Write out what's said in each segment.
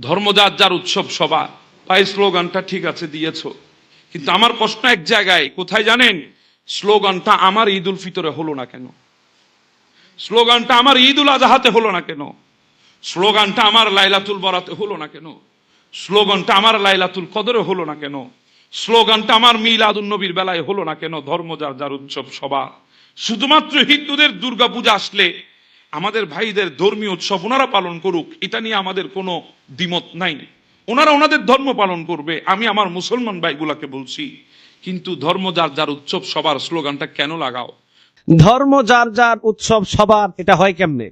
ধর্ম যার উৎসব সভা তাই স্লোগানটা ঠিক আছে, দিয়েছ। কিন্তু আমার প্রশ্ন এক জায়গায়, কোথায় জানেন? স্লোগানটা আমার ঈদ উল ফিতরে হলো না কেন? স্লোগানটা আমার ঈদ উল আজহাতে হলো না কেন? স্লোগানটা আমার লাইলাতুল বরাতে হলো না কেন? স্লোগানটা আমার লাইলাতুল কদরে হলো না কেন? স্লোগানটা আমার মিলাদুন নবীর বেলায় হলো না কেন? ধর্ম যার যার উৎসব সভা শুধুমাত্র হিন্দুদের দুর্গা পূজা আসলে আমাদের ভাইদের ধর্মীয় উৎসব ওনারা পালন করুক, এটা নিয়ে আমাদের কোনো দ্বিমত নাই। ওনারা ওনাদের ধর্ম পালন করবে, আমি আমার মুসলমান ভাইগুলাকে বলছি, কিন্তু ধর্ম যার যার উৎসব সবার স্লোগানটা কেন লাগাও? ধর্ম যার যার উৎসব সবার, এটা হয় কেমনে?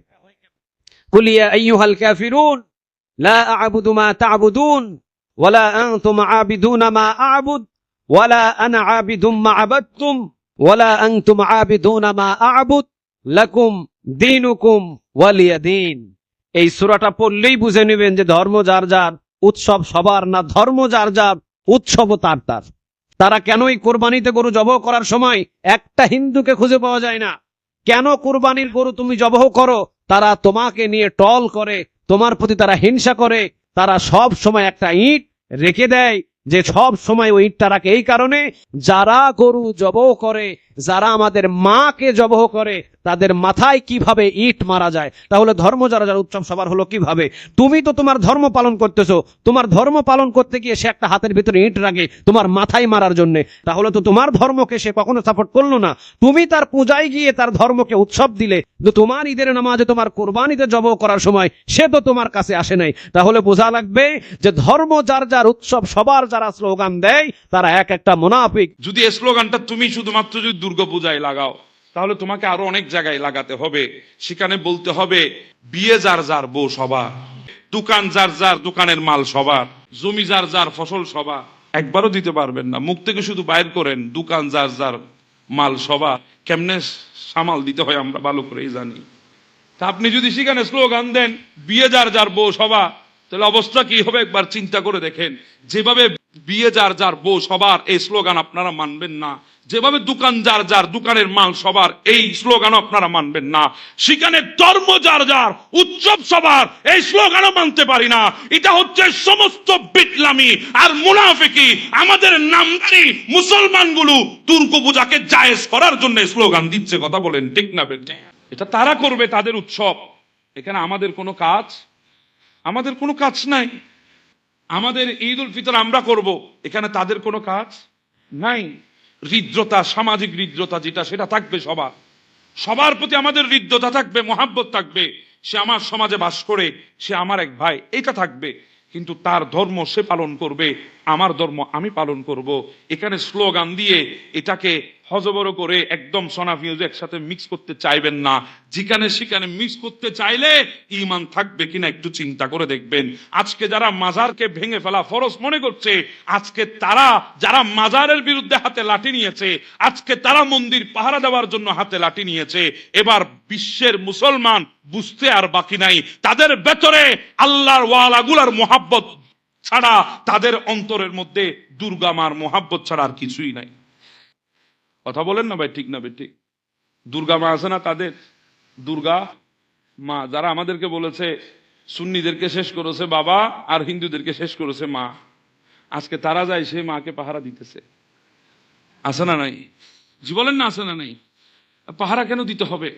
কুলিয়া লাকুম দীনুকুম ওয়ালিয়া দিন। এই সুরাটা পড়লেই বুঝে নেবেন যে ধর্ম যার যার, উৎসব সবার না ধর্ম যার যার, উৎসব তার তার। তারা কেন এই কোরবানিতে গরু জবহ করার সময় একটা হিন্দুকে খুঁজে পাওয়া যায় না? কেন কোরবানির গরু তুমি জবহ করো? তারা তোমাকে নিয়ে টল করে, তোমার প্রতি তারা হিংসা করে, তারা সব সময় একটা ইট রেখে দেয় যে সব সময় ওই ইটটা রাখে এই কারণে যারা গরু জবহ করে, যারা আমাদের মাকে জবহ করে, তাদের মাথায় কীভাবে ইট মারা যায়? তাহলে ধর্ম যারা যারা উৎসব সবার হলো কীভাবে? তুমি তো তোমার ধর্ম পালন করতেছো। তোমার ধর্ম পালন করতে গিয়ে সে একটা হাতের ভিতরে ইট রাখে তোমার মাথায় মারার জন্য। তাহলে তো তোমার ধর্মকে সে কখনো সাপোর্ট করল না। তুমি তার পূজায় গিয়ে তার ধর্মকে উৎসব দিলে। কিন্তু তোমার ঈদের নামাজে তোমার কোরবানিতে জব করার সময় সে তো তোমার কাছে আসে নাই। তাহলে বোঝা লাগবে যে ধর্ম যার যার উৎসব সবার যারা স্লোগান দেয়, তারা এক একটা মোনাফিক। যদি এই স্লোগানটা তুমি শুধুমাত্র যদি দুর্গাপূজায় লাগাও, তাহলে তোমাকে আরও অনেক জায়গায় লাগাতে হবে। সেখানে বলতে হবে, বিয়ে যার যার, বউ সবার। দোকান যার যার, দোকানের মাল সবার। জমি যার যার, ফসল সবার। একবারও দিতে পারবেন না। মুখ থেকে শুধু বাইর করেন, দোকান যার যার, মাল সবার। কেমনে সামাল দিতে হয় আমরা ভালো করেই জানি। তা আপনি যদি সেখানে স্লোগান দেন, বিয়ে যার যার, বউ সভা তাহলে অবস্থা কি হবে একবার চিন্তা করে দেখেন। যেভাবে বিয়ে যার যার বউ সবার, এই স্লোগান আপনারা মানবেন না। যেভাবে দোকান যার যার, দোকানের মাল সবার, এই স্লোগান আপনারা মানবেন না। সেখানে ধর্ম যার যার, উৎসব সবার, এই স্লোগানও মানতে পারি না। এটা হচ্ছে সমস্ত বিটলামি আর মুনাফিকি, আমাদের নামদারি মুসলমানগুলো দুর্গা পূজাকে জায়েজ করার জন্য স্লোগান দিচ্ছে, কথা বলেন, ঠিক না এটা তারা করবে তাদের উৎসব। এখানে আমাদের কোনো কাজ, আমাদের কোনো কাজ নাই। আমাদের ঈদ উল ফিতর আমরা করব। এখানে তাদের কোনো কাজ নাই। হৃদ্রতা, সামাজিক হৃদ্রতা যেটা, সেটা থাকবে সবার। সবার প্রতি আমাদের হৃদ্রতা থাকবে, মহাব্বত থাকবে। সে আমার সমাজে বাস করে, সে আমার এক ভাই, এটা থাকবে। কিন্তু তার ধর্ম সে পালন করবে, আমার ধর্ম আমি পালন করব। এখানে স্লোগান দিয়ে এটাকে হজবর করে একদম সোনা ফিউজ একসাথে মিক্স করতে চাইবেন না। যেখানে সেখানে মিক্স করতে চাইলে ইমান থাকবে কিনা একটু চিন্তা করে দেখবেন। আজকে যারা মাজারকে ভেঙে ফেলা ফরজ মনে করছে, আজকে তারা যারা মাজারের বিরুদ্ধে হাতে লাঠি নিয়েছে, আজকে তারা মন্দির পাহারা দেওয়ার জন্য হাতে লাঠি নিয়েছে। এবার বিশ্বের মুসলমান বুঝতে আর বাকি নাই। তাদের ভেতরে আল্লাহর ওয়ালাগুলার মোহাব্বত ছাড়া তাদের অন্তরের মধ্যে দুর্গা মার মোহাব্বত ছাড়া আর কিছুই নাই। কথা বলেন না ভাই, ঠিক না ভাই, ঠিক। দুর্গা মা আছে না তাদের? দুর্গা মা, যারা আমাদেরকে বলেছে, সুন্নিদেরকে শেষ করেছে বাবা আর হিন্দুদেরকে শেষ করেছে মা। আজকে তারা যায় সে মাকে পাহারা দিতেছে। আছে না নাই? জি বলেন না, আছে না নাই? পাহারা কেন দিতে হবে?